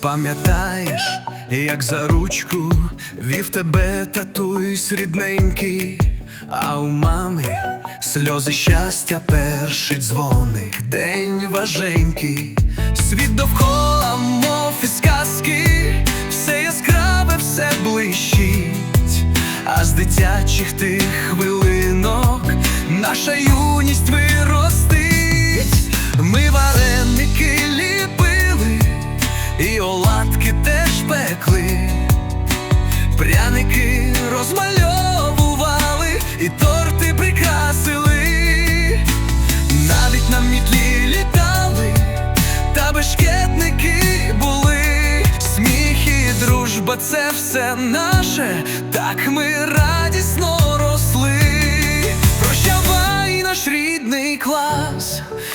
Пам'ятаєш, як за ручку вів тебе татусь рідненький, а у мами сльози щастя, перший дзвоник, день важенький, світ довкола, мов із казки, все яскраве, все блищить, а з дитячих тих хвилинок наша юність виростить. І оладки теж пекли, пряники розмальовували, і торти прикрасили, навіть на мітлі літали, та бешкетники були, сміх і дружба це все наше, так ми радісно росли. Прощавай наш рідний клас,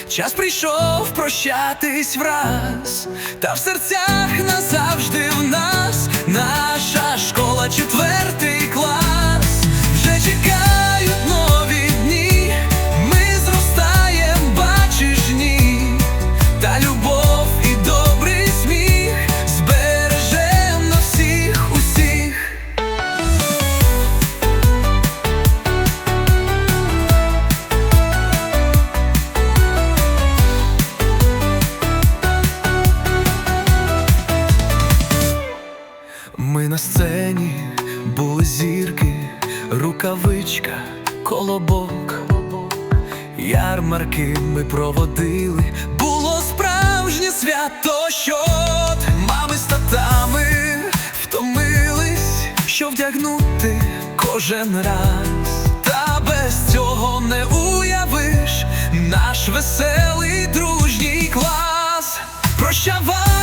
час прийшов прощатись враз, та в серцях назавжди в нас наша школа, четвертий Ми на сцені були зірки, рукавичка, колобок, ярмарки ми проводили, було справжнє свято, що мами з татами втомились, що вдягнути кожен раз, та без цього не уявиш наш веселий дружній клас. Прощавай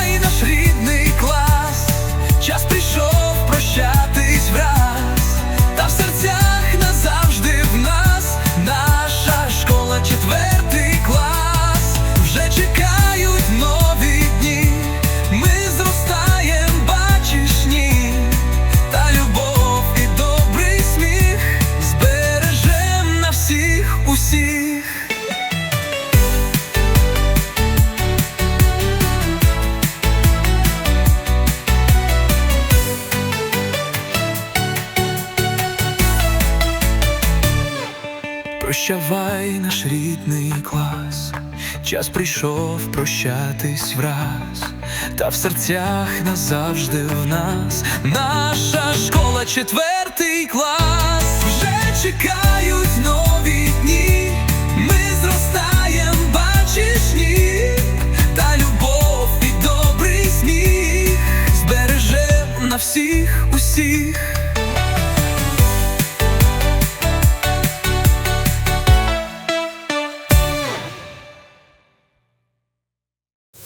Прощавай наш рідний клас, час прийшов прощатись враз, та в серцях назавжди в нас. Наша школа, четвертий клас, вже чекають нові дні, ми зростаєм, бачиш ні, та любов і добрий сміх. Збережем на всіх усіх.